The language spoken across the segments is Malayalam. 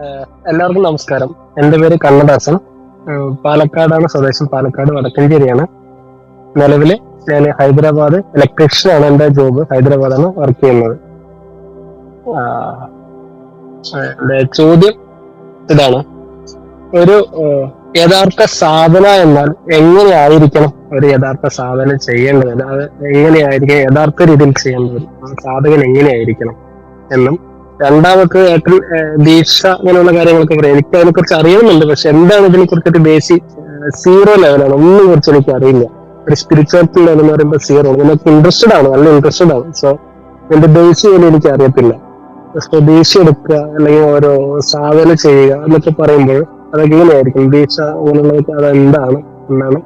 എല്ലാവർക്കും നമസ്കാരം. എന്റെ പേര് കണ്ണദാസൻ. പാലക്കാടാണ് സ്വദേശം. പാലക്കാട് വടക്കഞ്ചേരിയാണ്. നിലവിൽ ഞാൻ ഹൈദരാബാദ് ഇലക്ട്രീഷ്യൻ ആണ് എന്റെ ജോബ് ഹൈദരാബാദാണ് വർക്ക് ചെയ്യുന്നത്. ചോദ്യം ഇതാണ്. ഒരു യഥാർത്ഥ സാധന എന്നാൽ എങ്ങനെയായിരിക്കണം ഒരു യഥാർത്ഥ സാധന ചെയ്യേണ്ടത്? അത് എങ്ങനെയായിരിക്കണം? യഥാർത്ഥ രീതിയിൽ ചെയ്യേണ്ടത്? സാധകൻ എങ്ങനെയായിരിക്കണം എന്നും രണ്ടാമത്തെ ഏട്ടൻ ദീക്ഷ അങ്ങനെയുള്ള കാര്യങ്ങളൊക്കെ പറയാം എനിക്ക് അതിനെ കുറിച്ച് അറിയുന്നുണ്ട് പക്ഷെ എന്താണ് ഇതിനെ കുറിച്ചൊരു ബേസി സീറോ ലെവലാണ്. ഒന്നും കുറിച്ച് എനിക്ക് അറിയില്ല. ഒരു സ്പിരിച്വാലിറ്റി ലെവൽ എന്ന് പറയുമ്പോൾ സീറോ. എനിക്ക് ഇൻട്രസ്റ്റഡ് ആണ് നല്ല ഇൻട്രസ്റ്റഡ് ആണ്. സോ എന്റെ ബേസി പോലും എനിക്ക് അറിയത്തില്ല. സോ ദീക്ഷ എടുക്കുക അല്ലെങ്കിൽ ഓരോ സാധന ചെയ്യുക എന്നൊക്കെ പറയുമ്പോൾ അതൊക്കെ എങ്ങനെയായിരിക്കും ദീക്ഷ അങ്ങനെയുള്ളതൊക്കെ അതെന്താണ്? എന്നാണ്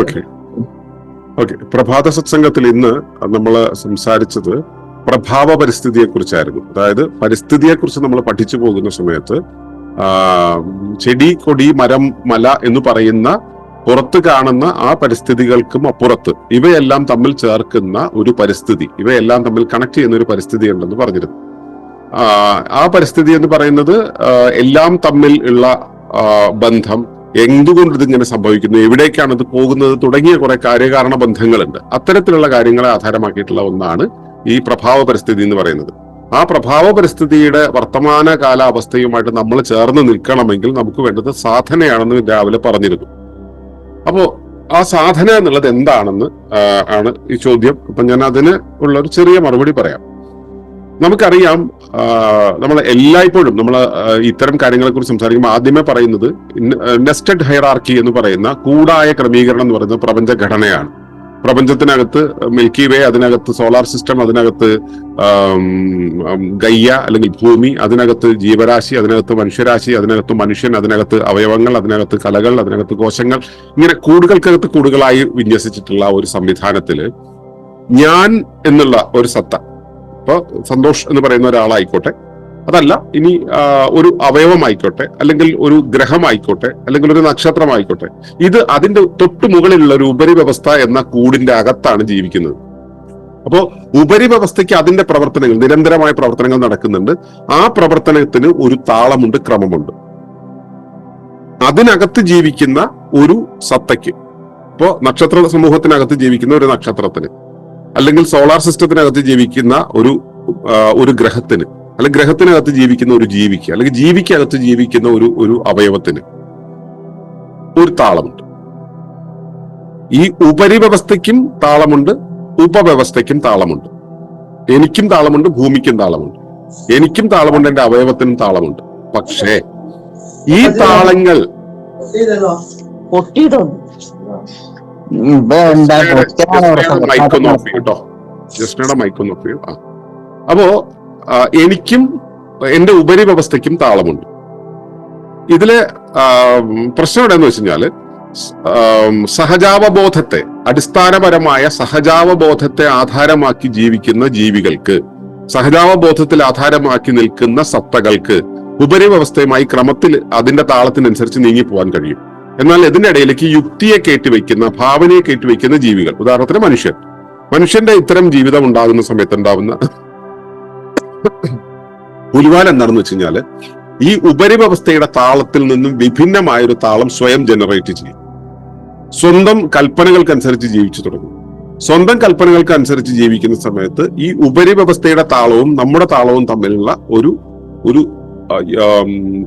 ഓക്കെ ഓക്കെ പ്രഭാത സത്സംഗത്തിൽ ഇന്ന് നമ്മൾ സംസാരിച്ചത് പ്രഭാവ പരിസ്ഥിതിയെ കുറിച്ചായിരുന്നു അതായത് പരിസ്ഥിതിയെ കുറിച്ച് നമ്മൾ പഠിച്ചു പോകുന്ന സമയത്ത് ചെടി കൊടി മരം മല എന്ന് പറയുന്ന പുറത്ത് കാണുന്ന ആ പരിസ്ഥിതികൾക്കും അപ്പുറത്ത് ഇവയെല്ലാം തമ്മിൽ ചേർക്കുന്ന ഒരു പരിസ്ഥിതി ഇവയെല്ലാം തമ്മിൽ കണക്ട് ചെയ്യുന്ന ഒരു പരിസ്ഥിതി ഉണ്ടെന്ന് പറഞ്ഞിരുന്നു. ആ പരിസ്ഥിതി എന്ന് പറയുന്നത് എല്ലാം തമ്മിൽ ഉള്ള ബന്ധം എന്തുകൊണ്ട് ഇതിങ്ങനെ സംഭവിക്കുന്നു എവിടേക്കാണ് ഇത് പോകുന്നത് തുടങ്ങിയ കുറെ കാര്യകാരണ ബന്ധങ്ങളുണ്ട്. അത്തരത്തിലുള്ള കാര്യങ്ങളെ ആധാരമാക്കിയിട്ടുള്ള ഒന്നാണ് ഈ പ്രഭാവ പരിസ്ഥിതി എന്ന് പറയുന്നത്. ആ പ്രഭാവ പരിസ്ഥിതിയുടെ വർത്തമാന കാലാവസ്ഥയുമായിട്ട് നമ്മൾ ചേർന്ന് നിൽക്കണമെങ്കിൽ നമുക്ക് വേണ്ടത് സാധനയാണെന്ന് രാവിലെ പറഞ്ഞിരുന്നു. അപ്പോ ആ സാധന എന്നുള്ളത് എന്താണെന്ന് ആണ് ഈ ചോദ്യം. അപ്പൊ ഞാൻ അതിന് ഉള്ള ഒരു ചെറിയ മറുപടി പറയാം. നമുക്കറിയാം നമ്മൾ എല്ലായ്പ്പോഴും നമ്മൾ ഇത്തരം കാര്യങ്ങളെ കുറിച്ച് സംസാരിക്കുമ്പോൾ ആദ്യമേ പറയുന്നത് നെസ്റ്റഡ് ഹൈറാർക്കി എന്ന് പറയുന്ന കൂടായ ക്രമീകരണം എന്ന് പറയുന്ന പ്രപഞ്ച ഘടനയാണ് പ്രപഞ്ചത്തിനകത്ത് മിൽക്കി വേ അതിനകത്ത് സോളാർ സിസ്റ്റം അതിനകത്ത് ഗയ്യ അല്ലെങ്കിൽ ഭൂമി അതിനകത്ത് ജീവരാശി അതിനകത്ത് മനുഷ്യരാശി അതിനകത്ത് മനുഷ്യൻ അതിനകത്ത് അവയവങ്ങൾ അതിനകത്ത് കലകൾ അതിനകത്ത് കോശങ്ങൾ ഇങ്ങനെ കൂടുകൾക്കകത്ത് കൂടുകളായി വിന്യസിച്ചിട്ടുള്ള ഒരു സംവിധാനത്തിൽ ഞാൻ എന്നുള്ള ഒരു സത്ത. ഇപ്പൊ സന്തോഷ് എന്ന് പറയുന്ന ഒരാളായിക്കോട്ടെ. അതല്ല ഇനി ഒരു അവയവമായിക്കോട്ടെ അല്ലെങ്കിൽ ഒരു ഗ്രഹമായിക്കോട്ടെ അല്ലെങ്കിൽ ഒരു നക്ഷത്രമായിക്കോട്ടെ ഇത് അതിന്റെ തൊട്ടു മുകളിലുള്ള ഒരു ഉപരിവ്യവസ്ഥ എന്ന കൂടിന്റെ അകത്താണ് ജീവിക്കുന്നത്. അപ്പോ ഉപരിവ്യവസ്ഥയ്ക്ക് അതിന്റെ പ്രവർത്തനങ്ങൾ നിരന്തരമായ പ്രവർത്തനങ്ങൾ നടക്കുന്നുണ്ട്. ആ പ്രവർത്തനത്തിന് ഒരു താളമുണ്ട് ക്രമമുണ്ട്. അതിനകത്ത് ജീവിക്കുന്ന ഒരു സത്തയ്ക്ക് ഇപ്പോ നക്ഷത്ര സമൂഹത്തിനകത്ത് ജീവിക്കുന്ന ഒരു നക്ഷത്രത്തിന് അല്ലെങ്കിൽ സോളാർ സിസ്റ്റത്തിനകത്ത് ജീവിക്കുന്ന ഒരു ഒരു ഗ്രഹത്തിന് അല്ലെങ്കിൽ ഗ്രഹത്തിനകത്ത് ജീവിക്കുന്ന ഒരു ജീവിക്ക് അല്ലെങ്കിൽ ജീവിക്കകത്ത് ജീവിക്കുന്ന ഒരു ഒരു അവയവത്തിന് ഒരു താളമുണ്ട്. ഈ ഉപരിവ്യവസ്ഥയ്ക്കും താളമുണ്ട് ഉപവ്യവസ്ഥയ്ക്കും താളമുണ്ട്. എനിക്കും താളമുണ്ട് ഭൂമിക്കും താളമുണ്ട്. എനിക്കും താളമുണ്ട് എന്റെ അവയവത്തിനും താളമുണ്ട്. പക്ഷേ ഈ താളങ്ങൾ മൈക്കൊന്ന് ഓഫ് ചെയ്യും കേട്ടോ. ജസ്റ്റിനയുടെ മൈക്കൊന്ന് ഓഫ് ചെയ്യും. ആ. അപ്പോ എനിക്കും എന്റെ ഉപരിവ്യവസ്ഥയ്ക്കും താളമുണ്ട്. ഇതിലെ പ്രശ്നം എവിടെയെന്ന് വെച്ച് കഴിഞ്ഞാൽ സഹജാവബോധത്തെ അടിസ്ഥാനപരമായ സഹജാവബോധത്തെ ആധാരമാക്കി ജീവിക്കുന്ന ജീവികൾക്ക് സഹജാവബോധത്തിൽ ആധാരമാക്കി നിൽക്കുന്ന സത്തകൾക്ക് ഉപരിവ്യവസ്ഥയുമായി ക്രമത്തിൽ അതിന്റെ താളത്തിനനുസരിച്ച് നീങ്ങി പോകാൻ കഴിയും. എന്നാൽ ഇതിന്റെ ഇടയിലേക്ക് യുക്തിയെ കയറ്റിവെക്കുന്ന ഭാവനയെ കയറ്റിവെക്കുന്ന ജീവികൾ ഉദാഹരണത്തിന് മനുഷ്യൻ. മനുഷ്യന്റെ ഇത്തരം ജീവിതം ഉണ്ടാകുന്ന സമയത്ത് ഉണ്ടാവുന്ന പുലിവാൽ എന്താണെന്ന് വെച്ച് കഴിഞ്ഞാൽ ഈ ഉപരിവ്യവസ്ഥയുടെ താളത്തിൽ നിന്നും വിഭിന്നമായ ഒരു താളം സ്വയം ജനറേറ്റ് ചെയ്യും. സ്വന്തം കൽപ്പനകൾക്കനുസരിച്ച് ജീവിച്ചു തുടങ്ങും. സ്വന്തം കൽപ്പനകൾക്കനുസരിച്ച് ജീവിക്കുന്ന സമയത്ത് ഈ ഉപരിവ്യവസ്ഥയുടെ താളവും നമ്മുടെ താളവും തമ്മിലുള്ള ഒരു ഒരു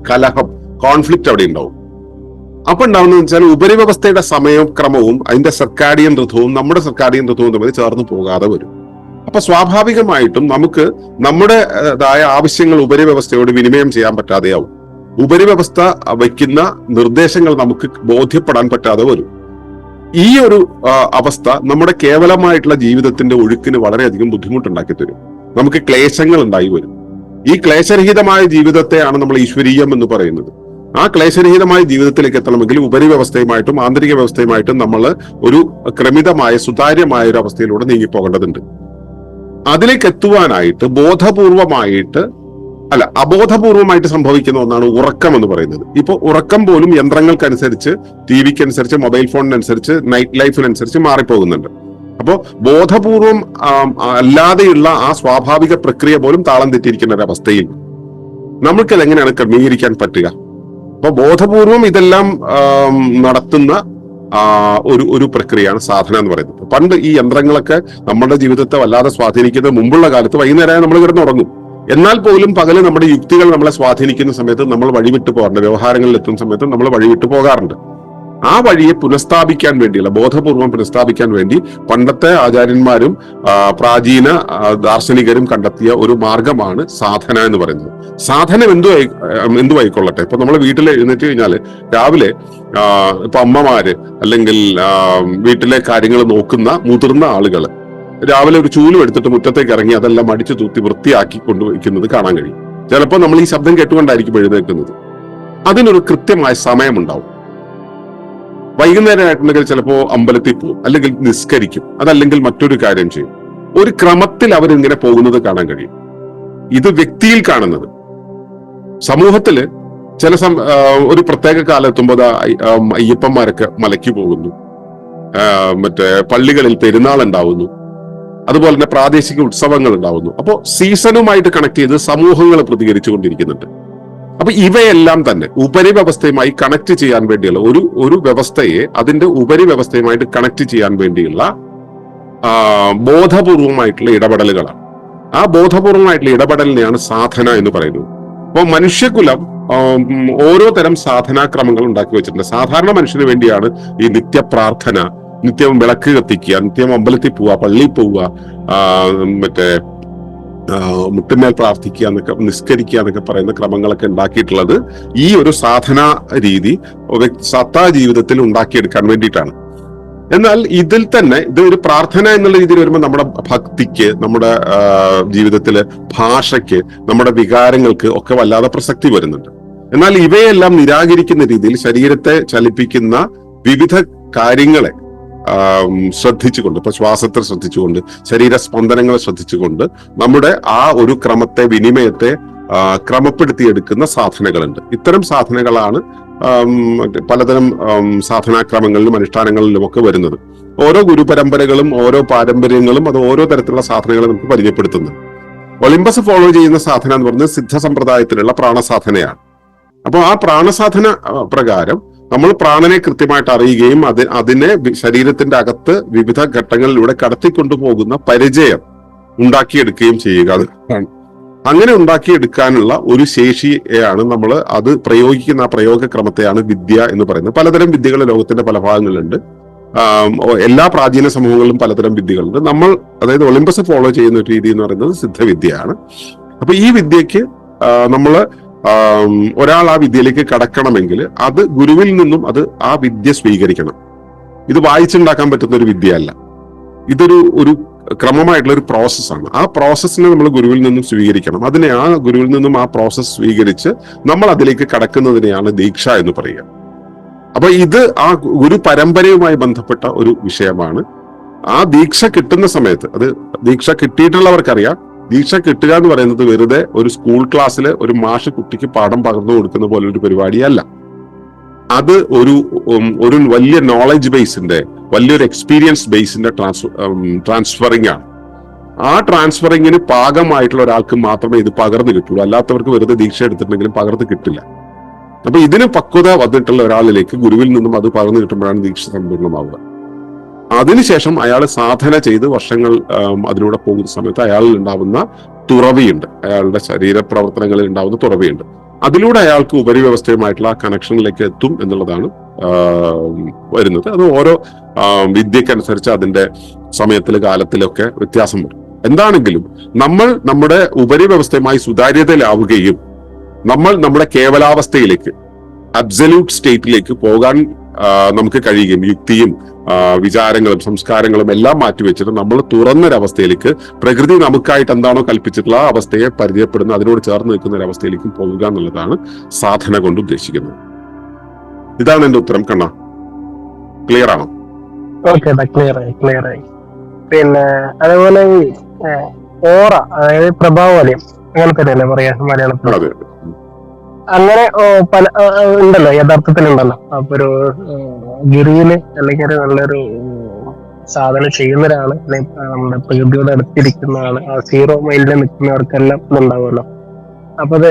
കലഹം കോൺഫ്ലിക്റ്റ് അവിടെ ഉണ്ടാവും. അപ്പൊ ഉണ്ടാവുന്നതെന്ന് വെച്ചാൽ ഉപരിവ്യവസ്ഥയുടെ സമയക്രമവും അതിന്റെ സർക്കാരിയൻ ഋതുവും നമ്മുടെ സർക്കാരിയൻ ഋതുവും തമ്മിൽ ചേർന്ന് പോകാതെ വരും. അപ്പൊ സ്വാഭാവികമായിട്ടും നമുക്ക് നമ്മുടേതായ ആവശ്യങ്ങൾ ഉപരിവ്യവസ്ഥയോട് വിനിമയം ചെയ്യാൻ പറ്റാതെയാവും. ഉപരിവ്യവസ്ഥ വയ്ക്കുന്ന നിർദ്ദേശങ്ങൾ നമുക്ക് ബോധ്യപ്പെടാൻ പറ്റാതെ വരും. ഈ ഒരു അവസ്ഥ നമ്മുടെ കേവലമായിട്ടുള്ള ജീവിതത്തിന്റെ ഒഴുക്കിന് വളരെയധികം ബുദ്ധിമുട്ടുണ്ടാക്കി തരും. നമുക്ക് ക്ലേശങ്ങൾ ഉണ്ടായി വരും. ഈ ക്ലേശരഹിതമായ ജീവിതത്തെയാണ് നമ്മൾ ഈശ്വരീയം എന്ന് പറയുന്നത്. ആ ക്ലേശരഹിതമായ ജീവിതത്തിലേക്ക് എത്തണമെങ്കിൽ ഉപരിവ്യവസ്ഥയുമായിട്ടും ആന്തരിക വ്യവസ്ഥയുമായിട്ടും നമ്മൾ ഒരു ക്രമിതമായ സുതാര്യമായ ഒരു അവസ്ഥയിലൂടെ നീങ്ങിപ്പോകേണ്ടതുണ്ട്. അതിലേക്ക് എത്തുവാനായിട്ട് ബോധപൂർവമായിട്ട് അല്ല അബോധപൂർവമായിട്ട് സംഭവിക്കുന്ന ഒന്നാണ് ഉറക്കം എന്ന് പറയുന്നത്. ഇപ്പൊ ഉറക്കം പോലും യന്ത്രങ്ങൾക്കനുസരിച്ച് ടി വിക്ക് അനുസരിച്ച് മൊബൈൽ ഫോണിനനുസരിച്ച് നൈറ്റ് ലൈഫിനനുസരിച്ച് മാറിപ്പോകുന്നുണ്ട്. അപ്പോൾ ബോധപൂർവം അല്ലാതെയുള്ള ആ സ്വാഭാവിക പ്രക്രിയ പോലും താളം തെറ്റിയിരിക്കുന്ന ഒരു അവസ്ഥയിൽ നമുക്കത് എങ്ങനെയാണ് ക്രമീകരിക്കാൻ പറ്റുക? അപ്പൊ ബോധപൂർവം ഇതെല്ലാം നടത്തുന്ന ഒരു ഒരു പ്രക്രിയയാണ് സാധന എന്ന് പറയുന്നത്. പണ്ട് ഈ യന്ത്രങ്ങളൊക്കെ നമ്മുടെ ജീവിതത്തെ വല്ലാതെ സ്വാധീനിക്കുന്ന മുമ്പുള്ള കാലത്ത് വൈകുന്നേരമായി നമ്മൾ കിടന്നുറങ്ങും എന്നാൽ പോലും പകൽ നമ്മുടെ യുക്തികൾ നമ്മളെ സ്വാധീനിക്കുന്ന സമയത്ത് നമ്മൾ വഴിവിട്ട് പോകാറുണ്ട്. വ്യവഹാരങ്ങളിൽ എത്തുന്ന സമയത്ത് നമ്മൾ വഴിവിട്ട് പോകാറുണ്ട്. ആ വഴിയെ പുനഃസ്ഥാപിക്കാൻ വേണ്ടിയുള്ള ബോധപൂർവം പുനഃസ്ഥാപിക്കാൻ വേണ്ടി പണ്ടത്തെ ആചാര്യന്മാരും പ്രാചീന ദാർശനികരും കണ്ടെത്തിയ ഒരു മാർഗമാണ് സാധന എന്ന് പറയുന്നത്. സാധനം എന്തു എന്തു ആയിക്കൊള്ളട്ടെ? ഇപ്പൊ നമ്മൾ വീട്ടിൽ എഴുന്നേറ്റ് കഴിഞ്ഞാൽ രാവിലെ ഇപ്പൊ അമ്മമാര് അല്ലെങ്കിൽ വീട്ടിലെ കാര്യങ്ങൾ നോക്കുന്ന മുതിർന്ന ആളുകൾ രാവിലെ ഒരു ചൂലും എടുത്തിട്ട് മുറ്റത്തേക്ക് ഇറങ്ങി അതെല്ലാം അടിച്ചു തൂത്തി വൃത്തിയാക്കി കൊണ്ടുവയ്ക്കുന്നത് കാണാൻ കഴിയും. ചിലപ്പോൾ നമ്മൾ ഈ ശബ്ദം കേട്ടുകൊണ്ടായിരിക്കും എഴുന്നേൽക്കുന്നത്. അതിനൊരു കൃത്യമായ സമയമുണ്ടാവും. വൈകുന്നേരമായിട്ടുണ്ടെങ്കിൽ ചിലപ്പോ അമ്പലത്തിൽ പോകും അല്ലെങ്കിൽ നിസ്കരിക്കും. അതല്ലെങ്കിൽ മറ്റൊരു കാര്യം ചെയ്യും. ഒരു ക്രമത്തിൽ അവരിങ്ങനെ പോകുന്നത് കാണാൻ കഴിയും. ഇത് വ്യക്തിയിൽ കാണുന്നത്. സമൂഹത്തിൽ ചില സം ഒരു പ്രത്യേക കാലത്തുമ്പോൾ അയ്യപ്പന്മാരൊക്കെ മലയ്ക്ക് പോകുന്നു. മറ്റേ പള്ളികളിൽ പെരുന്നാൾ ഉണ്ടാവുന്നു. അതുപോലെ തന്നെ പ്രാദേശിക ഉത്സവങ്ങൾ ഉണ്ടാവുന്നു. അപ്പോൾ സീസണുമായിട്ട് കണക്ട് ചെയ്ത് സമൂഹങ്ങൾ പ്രതികരിച്ചു കൊണ്ടിരിക്കുന്നുണ്ട് അപ്പൊ ഇവയെല്ലാം തന്നെ ഉപരിവ്യവസ്ഥയുമായി കണക്ട് ചെയ്യാൻ വേണ്ടിയുള്ള ഒരു ഒരു വ്യവസ്ഥയെ അതിന്റെ ഉപരിവ്യവസ്ഥയുമായിട്ട് കണക്ട് ചെയ്യാൻ വേണ്ടിയുള്ള ബോധപൂർവമായിട്ടുള്ള ഇടപെടലുകളാണ്. ആ ബോധപൂർവമായിട്ടുള്ള ഇടപെടലിനെയാണ് സാധന എന്ന് പറയുന്നത്. അപ്പോൾ മനുഷ്യകുലം ഓരോ തരം സാധനാക്രമങ്ങൾ ഉണ്ടാക്കി വെച്ചിട്ടുണ്ട്. സാധാരണ മനുഷ്യന് വേണ്ടിയാണ് ഈ നിത്യപ്രാർത്ഥന നിത്യം വിളക്ക് കത്തിക്കുക നിത്യം അമ്പലത്തിൽ പോവുക പള്ളിയിൽ പോവുക മറ്റേ ആ, മുട്ടുമേൽ പ്രാർത്ഥിക്കുക എന്നൊക്കെ നിസ്കരിക്കുക എന്നൊക്കെ പറയുന്ന ക്രമങ്ങളൊക്കെ ഉണ്ടാക്കിയിട്ടുള്ളത് ഈ ഒരു സാധന രീതി സത്താ ജീവിതത്തിൽ ഉണ്ടാക്കിയെടുക്കാൻ വേണ്ടിയിട്ടാണ്. എന്നാൽ ഇതിൽ തന്നെ ഇത് ഒരു പ്രാർത്ഥന എന്നുള്ള രീതിയിൽ വരുമ്പോൾ നമ്മുടെ ഭക്തിക്ക് നമ്മുടെ ജീവിതത്തിലെ ഭാഷയ്ക്ക് നമ്മുടെ വികാരങ്ങൾക്ക് ഒക്കെ വല്ലാതെ പ്രസക്തി വരുന്നുണ്ട്. എന്നാൽ ഇവയെല്ലാം നിരാകരിക്കുന്ന രീതിയിൽ ശരീരത്തെ ചലിപ്പിക്കുന്ന വിവിധ കാര്യങ്ങളെ ശ്രദ്ധിച്ചുകൊണ്ട് ഇപ്പൊ ശ്വാസത്തെ ശ്രദ്ധിച്ചുകൊണ്ട് ശരീര സ്പന്ദനങ്ങളെ ശ്രദ്ധിച്ചുകൊണ്ട് നമ്മുടെ ആ ഒരു ക്രമത്തെ വിനിമയത്തെ ക്രമപ്പെടുത്തിയെടുക്കുന്ന സാധനങ്ങളുണ്ട് ഇത്തരം സാധനങ്ങളാണ് പലതരം സാധനാക്രമങ്ങളിലും അനുഷ്ഠാനങ്ങളിലും ഒക്കെ വരുന്നത്. ഓരോ ഗുരുപരമ്പരകളും ഓരോ പാരമ്പര്യങ്ങളും അത് ഓരോ തരത്തിലുള്ള സാധനങ്ങളെ നമുക്ക് പരിചയപ്പെടുത്തുന്നു. ഒളിമ്പസ് ഫോളോ ചെയ്യുന്ന സാധന എന്ന് പറഞ്ഞാൽ സിദ്ധ സമ്പ്രദായത്തിലുള്ള പ്രാണസാധനയാണ്. അപ്പോൾ ആ പ്രാണസാധന പ്രകാരം നമ്മൾ പ്രാണനെ കൃത്യമായിട്ട് അറിയുകയും അത് അതിനെ ശരീരത്തിന്റെ അകത്ത് വിവിധ ഘട്ടങ്ങളിലൂടെ കടത്തിക്കൊണ്ടുപോകുന്ന പരിചയം ഉണ്ടാക്കിയെടുക്കുകയും ചെയ്യുക. അങ്ങനെ ഉണ്ടാക്കിയെടുക്കാനുള്ള ഒരു ശേഷിയാണ് നമ്മൾ അത് പ്രയോഗിക്കുന്ന ആ പ്രയോഗക്രമത്തെയാണ് വിദ്യ എന്ന് പറയുന്നത്. പലതരം വിദ്യകൾ ലോകത്തിന്റെ പല ഭാഗങ്ങളിലുണ്ട്. എല്ലാ പ്രാചീന സമൂഹങ്ങളിലും പലതരം വിദ്യകളുണ്ട്. നമ്മൾ അതായത് ഒളിമ്പസ് ഫോളോ ചെയ്യുന്ന ഒരു രീതി എന്ന് പറയുന്നത് സിദ്ധവിദ്യയാണ്. അപ്പൊ ഈ വിദ്യക്ക് നമ്മൾ ഒരാൾ ആ വിദ്യയിലേക്ക് കടക്കണമെങ്കിൽ അത് ഗുരുവിൽ നിന്നും അത് ആ വിദ്യ സ്വീകരിക്കണം. ഇത് വായിച്ചുണ്ടാക്കാൻ പറ്റുന്ന ഒരു വിദ്യയല്ല. ഇതൊരു ഒരു ക്രമമായിട്ടുള്ള ഒരു പ്രോസസ്സാണ്. ആ പ്രോസസ്സിനെ നമ്മൾ ഗുരുവിൽ നിന്നും സ്വീകരിക്കണം. അതിനെ ആ ഗുരുവിൽ നിന്നും ആ പ്രോസസ്സ് സ്വീകരിച്ച് നമ്മൾ അതിലേക്ക് കടക്കുന്നതിനെയാണ് ദീക്ഷ എന്ന് പറയുക. അപ്പൊ ഇത് ആ ഗുരു പരമ്പരയുമായി ബന്ധപ്പെട്ട ഒരു വിഷയമാണ്. ആ ദീക്ഷ കിട്ടുന്ന സമയത്ത് അത് ദീക്ഷ കിട്ടിയിട്ടുള്ളവർക്കറിയാം ദീക്ഷ കിട്ടുക എന്ന് പറയുന്നത് വെറുതെ ഒരു സ്കൂൾ ക്ലാസ്സിൽ ഒരു മാഷ് കുട്ടിക്ക് പാഠം പകർന്നു കൊടുക്കുന്ന പോലെ ഒരു പരിപാടിയല്ല. അത് ഒരു ഒരു വലിയ നോളജ് ബേസിന്റെ വലിയൊരു എക്സ്പീരിയൻസ് ബേസിന്റെ ട്രാൻസ് ട്രാൻസ്ഫറിംഗ് ആണ്. ആ ട്രാൻസ്ഫറിങ്ങിന് പാകമായിട്ടുള്ള ഒരാൾക്ക് മാത്രമേ ഇത് പകർന്നു കിട്ടുള്ളൂ. അല്ലാത്തവർക്ക് വെറുതെ ദീക്ഷ എടുത്തിട്ടുണ്ടെങ്കിലും പകർന്നു കിട്ടില്ല. അപ്പൊ ഇതിന് പക്വത വന്നിട്ടുള്ള ഒരാളിലേക്ക് ഗുരുവിൽ നിന്നും അത് പകർന്നു കിട്ടുമ്പോഴാണ് ദീക്ഷ സമ്പൂർണമാവുക. അതിനുശേഷം അയാൾ സാധന ചെയ്ത് വർഷങ്ങൾ അതിലൂടെ പോകുന്ന സമയത്ത് അയാളിൽ ഉണ്ടാവുന്ന തുറവിയുണ്ട്. അയാളുടെ ശരീരപ്രവർത്തനങ്ങളിൽ ഉണ്ടാവുന്ന തുറവിയുണ്ട്. അതിലൂടെ അയാൾക്ക് ഉപരിവ്യവസ്ഥയുമായിട്ടുള്ള ആ കണക്ഷനിലേക്ക് എത്തും എന്നുള്ളതാണ് വരുന്നത്. അത് ഓരോ വിദ്യക്കനുസരിച്ച് അതിന്റെ സമയത്തിൽ കാലത്തിലൊക്കെ വ്യത്യാസം വരും. എന്താണെങ്കിലും നമ്മൾ നമ്മുടെ ഉപരിവ്യവസ്ഥയുമായി സുതാര്യതയിലാവുകയും നമ്മൾ നമ്മുടെ കേവലാവസ്ഥയിലേക്ക് അബ്സല്യൂട്ട് സ്റ്റേറ്റിലേക്ക് പോകാൻ നമുക്ക് കഴിയുകയും യുക്തിയും വിചാരങ്ങളും സംസ്കാരങ്ങളും എല്ലാം മാറ്റിവെച്ചിട്ട് നമ്മൾ തുറന്നൊരവസ്ഥയിലേക്ക് പ്രകൃതി നമുക്കായിട്ട് എന്താണോ കൽപ്പിച്ചിട്ടുള്ള ആ അവസ്ഥയെ പരിചയപ്പെടുന്ന അതിനോട് ചേർന്ന് നിൽക്കുന്ന ഒരു അവസ്ഥയിലേക്ക് പോവുക എന്നുള്ളതാണ് സാധന കൊണ്ട് ഉദ്ദേശിക്കുന്നത്. ഇതാണ് എന്റെ ഉത്തരം കണ്ണ. ക്ലിയർ ആണോ? ഓക്കെ ക്ലിയർ ആയി ക്ലിയർ ആയി. പിന്നെ അതേപോലെ ഓറ അതായത് പ്രഭാവലയം അങ്ങനെ തന്നെയല്ലേ പറയാ മലയാളത്തിൽ അങ്ങനെ പല ഉണ്ടല്ലോ യഥാർത്ഥത്തിൽ ഉണ്ടല്ലോ അപ്പൊ ഒരു ഗിരിയിൽ അല്ലെങ്കിൽ ഒരു നല്ലൊരു സാധനം ചെയ്യുന്ന ഒരാൾ നമ്മുടെ പ്രകൃതിയോട് അടുത്തിരിക്കുന്ന ആൾ ആ സീറോ മൈലിൽ നിൽക്കുന്നവർക്കെല്ലാം ഇതുണ്ടാവുമല്ലോ. അപ്പൊ അത്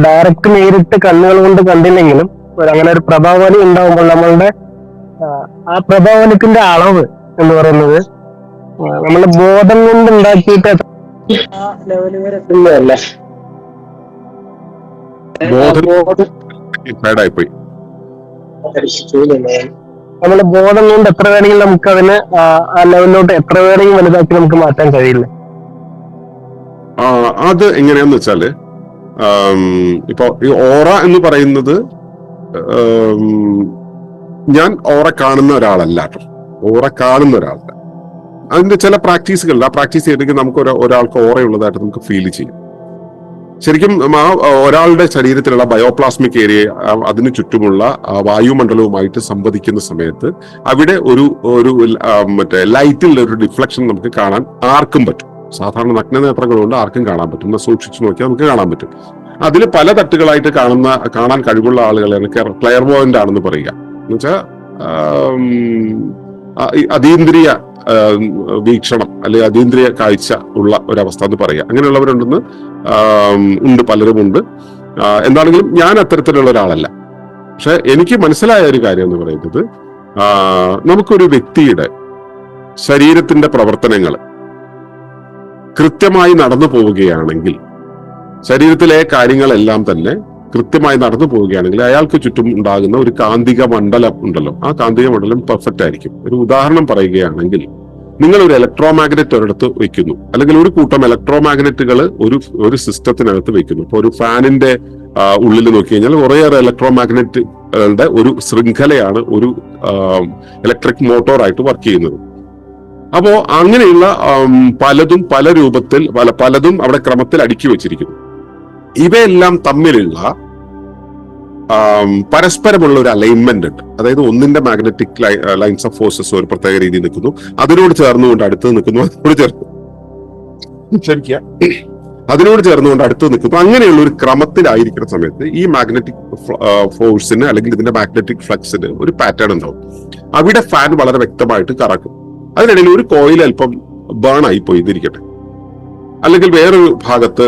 ഡയറക്റ്റ് നേരിട്ട് കണ്ണുകൾ കൊണ്ട് കണ്ടില്ലെങ്കിലും ഒരു അങ്ങനെ ഒരു പ്രഭാവലി ഉണ്ടാവുമ്പോൾ നമ്മളുടെ ആ, പ്രഭാവലത്തിന്റെ അളവ് എന്ന് പറയുന്നത് നമ്മളെ ബോധം കൊണ്ട് ഉണ്ടാക്കിയിട്ട് വരെ എത്തുന്നതല്ല പോയി നമ്മുടെ ബോധം കൊണ്ട് എത്ര വേണമെങ്കിലും നമുക്ക് അതിന് ആ, ലെവലിലോട്ട് എത്ര വേണമെങ്കിലും വലുതാക്കി നമുക്ക് മാറ്റാൻ കഴിയില്ല? അത് എങ്ങനെയാന്ന് വെച്ചാൽ ഇപ്പൊ ഈ ഓറ എന്ന് പറയുന്നത് ഞാൻ ഓറ കാണുന്ന ഒരാളല്ല ഓറ കാണുന്ന ഒരാളല്ല. അതിന്റെ ചില പ്രാക്ടീസുകൾ ആ പ്രാക്ടീസ് ചെയ്തിട്ടുണ്ടെങ്കിൽ നമുക്ക് ഒരാൾക്ക് ഓറയുള്ളതായിട്ട് നമുക്ക് ഫീൽ ചെയ്യും. ശരിക്കും ആ ഒരാളുടെ ശരീരത്തിലുള്ള ബയോപ്ലാസ്മിക് ഏരിയ അതിന് ചുറ്റുമുള്ള വായുമണ്ഡലവുമായിട്ട് സംവദിക്കുന്ന സമയത്ത് അവിടെ ഒരു ഒരു മറ്റേ ലൈറ്റിൽ ഒരു ഡിഫ്ലക്ഷൻ നമുക്ക് കാണാൻ ആർക്കും പറ്റും. സാധാരണ നഗ്നനേത്രങ്ങൾ കൊണ്ട് ആർക്കും കാണാൻ പറ്റും. സൂക്ഷിച്ചു നോക്കിയാൽ നമുക്ക് കാണാൻ പറ്റും. അതിൽ പല തട്ടുകളായിട്ട് കാണുന്ന കാണാൻ കഴിവുള്ള ആളുകളാണ് ക്ലെയർ പോയിന്റ് ആണെന്ന് പറയുക. എന്നുവെച്ചാ അതീന്ദ്രിയ വീക്ഷണം അല്ലെങ്കിൽ അതീന്ദ്രിയ കാഴ്ച ഉള്ള ഒരവസ്ഥ എന്ന് പറയുക. അങ്ങനെയുള്ളവരുണ്ടെന്ന് ഉണ്ട് പലരുമുണ്ട് എന്താണെങ്കിലും ഞാൻ അത്തരത്തിലുള്ള ഒരാളല്ല. പക്ഷെ എനിക്ക് മനസ്സിലായ ഒരു കാര്യം എന്ന് പറയുന്നത് നമുക്കൊരു വ്യക്തിയുടെ ശരീരത്തിന്റെ പ്രവർത്തനങ്ങൾ കൃത്യമായി നടന്നു പോവുകയാണെങ്കിൽ ശരീരത്തിലെ കാര്യങ്ങളെല്ലാം തന്നെ കൃത്യമായി നടന്നു പോവുകയാണെങ്കിൽ അയാൾക്ക് ചുറ്റും ഉണ്ടാകുന്ന ഒരു കാന്തിക മണ്ഡലം ഉണ്ടല്ലോ. ആ കാന്തിക മണ്ഡലം പെർഫെക്റ്റ് ആയിരിക്കും. ഒരു ഉദാഹരണം പറയുകയാണെങ്കിൽ നിങ്ങൾ ഒരു ഇലക്ട്രോ മാഗ്നറ്റ് ഒരിടത്ത് വെക്കുന്നു അല്ലെങ്കിൽ ഒരു കൂട്ടം ഇലക്ട്രോ മാഗ്നറ്റുകൾ ഒരു ഒരു സിസ്റ്റത്തിനകത്ത് വെക്കുന്നു ഇപ്പൊ ഒരു ഫാനിന്റെ ഉള്ളിൽ നോക്കി കഴിഞ്ഞാൽ കുറേയേറെ ഇലക്ട്രോ മാഗ്നറ്റുകളുടെ ഒരു ശൃംഖലയാണ് ഒരു ഇലക്ട്രിക് മോട്ടോറായിട്ട് വർക്ക് ചെയ്യുന്നത്. അപ്പോ അങ്ങനെയുള്ള പലതും പല രൂപത്തിൽ പല പലതും അവിടെ ക്രമത്തിൽ അടുക്കി വെച്ചിരിക്കുന്നു. ഇവയെല്ലാം തമ്മിലുള്ള പരസ്പരമുള്ള ഒരു അലൈൻമെന്റ് ഉണ്ട്. അതായത് ഒന്നിന്റെ മാഗ്നറ്റിക് ലൈൻസ് ഓഫ് ഫോഴ്സസ് ഒരു പ്രത്യേക രീതിയിൽ നിൽക്കുന്നു. അതിനോട് ചേർന്നുകൊണ്ട് അടുത്ത് നിൽക്കുന്നു. അതിനോട് ചേർന്നു ക്ഷമിക്കുക. അതിനോട് ചേർന്നുകൊണ്ട് അടുത്ത് നിൽക്കുന്നു. അങ്ങനെയുള്ള ഒരു ക്രമത്തിലായിരിക്കുന്ന സമയത്ത് ഈ മാഗ്നറ്റിക് ഫോഴ്സിന് അല്ലെങ്കിൽ ഇതിന്റെ മാഗ്നറ്റിക് ഫ്ലക്സിന് ഒരു പാറ്റേൺ ഉണ്ടാവും. അവിടെ ഫാൻ വളരെ വ്യക്തമായിട്ട് കറക്കും. അതിനിടയിൽ ഒരു കോയിൽ അല്പം ബേൺ ആയി പോയി ഇതിരിക്കട്ടെ അല്ലെങ്കിൽ വേറൊരു ഭാഗത്ത്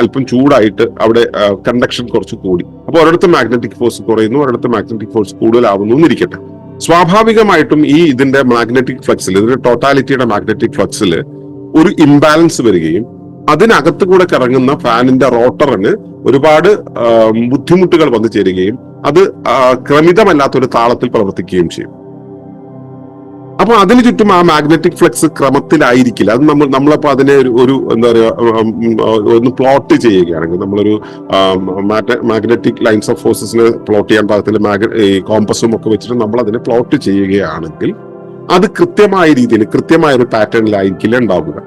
അല്പം ചൂടായിട്ട് അവിടെ കണ്ടക്ഷൻ കുറച്ച് കൂടി. അപ്പോൾ ഒരിടത്ത് മാഗ്നറ്റിക് ഫോഴ്സ് കുറയുന്നു ഒരിടത്ത് മാഗ്നറ്റിക് ഫോഴ്സ് കൂടുതലാവുന്നു എന്നിരിക്കട്ടെ. സ്വാഭാവികമായിട്ടും ഈ ഇതിന്റെ മാഗ്നറ്റിക് ഫ്ലക്സിൽ ഇതിന്റെ ടോട്ടാലിറ്റിയുടെ മാഗ്നറ്റിക് ഫ്ലക്സിൽ ഒരു ഇംബാലൻസ് വരികയും അതിനകത്ത് കൂടെ കറങ്ങുന്ന ഫാനിന്റെ റോട്ടറിന് ഒരുപാട് ബുദ്ധിമുട്ടുകൾ വന്നു ചേരുകയും അത് ക്രമിതമല്ലാത്തൊരു താളത്തിൽ പ്രവർത്തിക്കുകയും ചെയ്യും. അപ്പൊ അതിന് ചുറ്റും ആ മാഗ്നറ്റിക് ഫ്ലക്സ് ക്രമത്തിലായിരിക്കില്ല. അത് നമ്മൾ നമ്മളപ്പോ അതിനെ ഒരു ഒരു എന്താ പറയുക ഒന്ന് പ്ലോട്ട് ചെയ്യുകയാണെങ്കിൽ നമ്മളൊരു മാഗ്നറ്റിക് ലൈൻസ് ഓഫ് ഫോഴ്സസിനെ പ്ലോട്ട് ചെയ്യാൻ പാകത്തിൽ ഈ കോമ്പസും ഒക്കെ വെച്ചിട്ട് നമ്മൾ അതിനെ പ്ലോട്ട് ചെയ്യുകയാണെങ്കിൽ അത് കൃത്യമായ രീതിയിൽ കൃത്യമായ ഒരു പാറ്റേണിലായിരിക്കില്ല ഉണ്ടാവുക.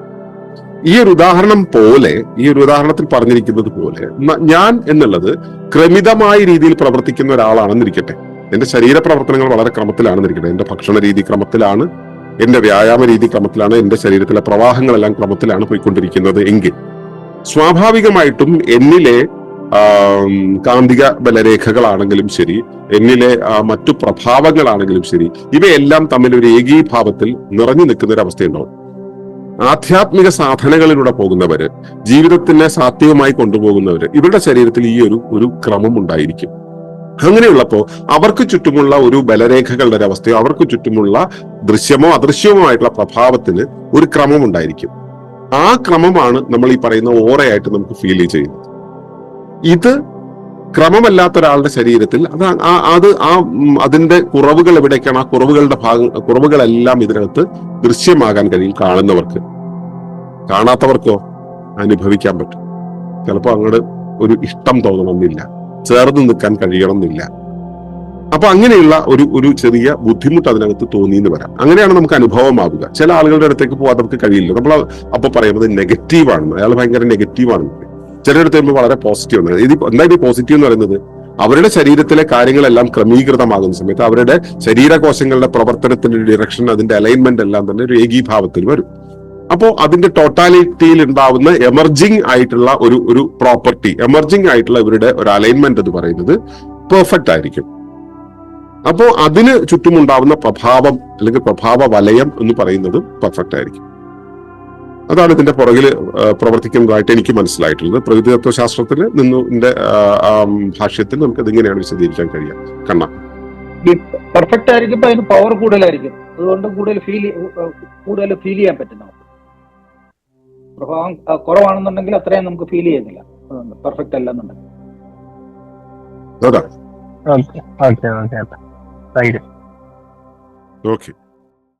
ഈ ഒരു ഉദാഹരണം പോലെ ഈ ഒരു ഉദാഹരണത്തിൽ പറഞ്ഞിരിക്കുന്നത് പോലെ ഞാൻ എന്നുള്ളത് ക്രമിതമായ രീതിയിൽ പ്രവർത്തിക്കുന്ന ഒരാളാണെന്നിരിക്കട്ടെ. എന്റെ ശരീരപ്രവർത്തനങ്ങൾ വളരെ വളരെ നിൽക്കുന്നത്. എന്റെ ഭക്ഷണ രീതി ക്രമത്തിലാണ് എന്റെ വ്യായാമ രീതി ക്രമത്തിലാണ് എന്റെ ശരീരത്തിലെ പ്രവാഹങ്ങളെല്ലാം ക്രമത്തിലാണ് പോയിക്കൊണ്ടിരിക്കുന്നത് എങ്കിൽ. സ്വാഭാവികമായിട്ടും എന്നിലെ കാന്തിക ബലരേഖകളാണെങ്കിലും ശരി എന്നിലെ മറ്റു പ്രഭാവങ്ങളാണെങ്കിലും ശരി ഇവയെല്ലാം തമ്മിൽ ഒരു ഏകീഭാവത്തിൽ നിറഞ്ഞു നിൽക്കുന്ന ഒരു അവസ്ഥയുണ്ടാവും ആധ്യാത്മിക സാധനകളിലൂടെ പോകുന്നവര് ജീവിതത്തിനെ സാത്വികമായി കൊണ്ടുപോകുന്നവര് ഇവരുടെ ശരീരത്തിൽ ഈ ഒരു ഒരു ക്രമം ഉണ്ടായിരിക്കും. അങ്ങനെയുള്ളപ്പോ അവർക്ക് ചുറ്റുമുള്ള ഒരു ബലരേഖകളുടെ ഒരു അവസ്ഥയോ അവർക്ക് ചുറ്റുമുള്ള ദൃശ്യമോ അദൃശ്യമോ ആയിട്ടുള്ള പ്രഭാവത്തിന് ഒരു ക്രമം ഉണ്ടായിരിക്കും. ആ ക്രമമാണ് നമ്മൾ ഈ പറയുന്ന ഓറയായിട്ട് നമുക്ക് ഫീൽ ചെയ്യുന്നത്. ഇത് ക്രമമല്ലാത്ത ഒരാളുടെ ശരീരത്തിൽ അത് അത് ആ അതിന്റെ കുറവുകൾ എവിടേക്കാണ് ആ കുറവുകളുടെ ഭാഗം കുറവുകളെല്ലാം ഇതിനകത്ത് ദൃശ്യമാകാൻ കഴിയും കാണുന്നവർക്ക്. കാണാത്തവർക്കോ അനുഭവിക്കാൻ പറ്റും. ചിലപ്പോൾ അങ്ങോട്ട് ഒരു ഇഷ്ടം തോന്നണമെന്നില്ല. ചേർന്ന് നിൽക്കാൻ കഴിയണമെന്നില്ല. അപ്പൊ അങ്ങനെയുള്ള ഒരു ഒരു ചെറിയ ബുദ്ധിമുട്ട് അതിനകത്ത് തോന്നി എന്ന് വരാം. അങ്ങനെയാണ് നമുക്ക് അനുഭവമാവുക. ചില ആളുകളുടെ അടുത്തേക്ക് പോകാൻ നമുക്ക് കഴിയില്ല. നമ്മൾ അപ്പൊ പറയുന്നത് നെഗറ്റീവ് ആണെന്ന് അയാൾ ഭയങ്കര നെഗറ്റീവ് ആണെന്ന് പറയും. ചിലരുടെ അടുത്ത് വരുമ്പോൾ വളരെ പോസിറ്റീവ് ആണ്. ഇത് എന്താ ഇത് പോസിറ്റീവ് എന്ന് പറയുന്നത്? അവരുടെ ശരീരത്തിലെ കാര്യങ്ങളെല്ലാം ക്രമീകൃതമാകുന്ന സമയത്ത് അവരുടെ ശരീരകോശങ്ങളുടെ പ്രവർത്തനത്തിന്റെ ഡിറക്ഷൻ അതിന്റെ അലൈൻമെന്റ് എല്ലാം തന്നെ ഒരു ഏകീഭാവത്തിൽ വരും. അപ്പോൾ അതിന്റെ ടോട്ടാലിറ്റിയിൽ ഉണ്ടാവുന്ന എമർജിങ് ആയിട്ടുള്ള ഒരു ഒരു പ്രോപ്പർട്ടി എമർജിങ് ആയിട്ടുള്ള ഇവരുടെ ഒരു അലൈൻമെന്റ് എന്ന് പറയുന്നത് പെർഫെക്റ്റ് ആയിരിക്കും. അപ്പോൾ അതിന് ചുറ്റുമുണ്ടാവുന്ന പ്രഭാവം അല്ലെങ്കിൽ പ്രഭാവ വലയം എന്ന് പറയുന്നത് പെർഫെക്റ്റ് ആയിരിക്കും. അതാണ് ഇതിന്റെ പുറകിൽ പ്രവർത്തിക്കുന്നതായിട്ട് എനിക്ക് മനസ്സിലായിട്ടുള്ളത്. പ്രകൃതി തത്വശാസ്ത്രത്തിൽ നിന്നിന്റെ ഭാഷയത്തിൽ നമുക്ക് ഇതിങ്ങനെയാണ് വിശദീകരിക്കാൻ കഴിയാം കണ്ണ. പെർഫെക്റ്റ് ആയിരിക്കും അതിന് പവർ കൂടുതലായിരിക്കും. അതുകൊണ്ട് കൂടുതൽ ഫീൽ കൂടുതൽ ഫീൽ ചെയ്യാൻ പറ്റും നമുക്ക്. പ്രഭാവം കുറവാണെന്നുണ്ടെങ്കിൽ അത്രയും നമുക്ക് ഫീൽ ചെയ്യുന്നില്ല. പെർഫെക്റ്റ് അല്ലെന്നുണ്ടെങ്കിൽ. Okay. Okay okay. Thank you okay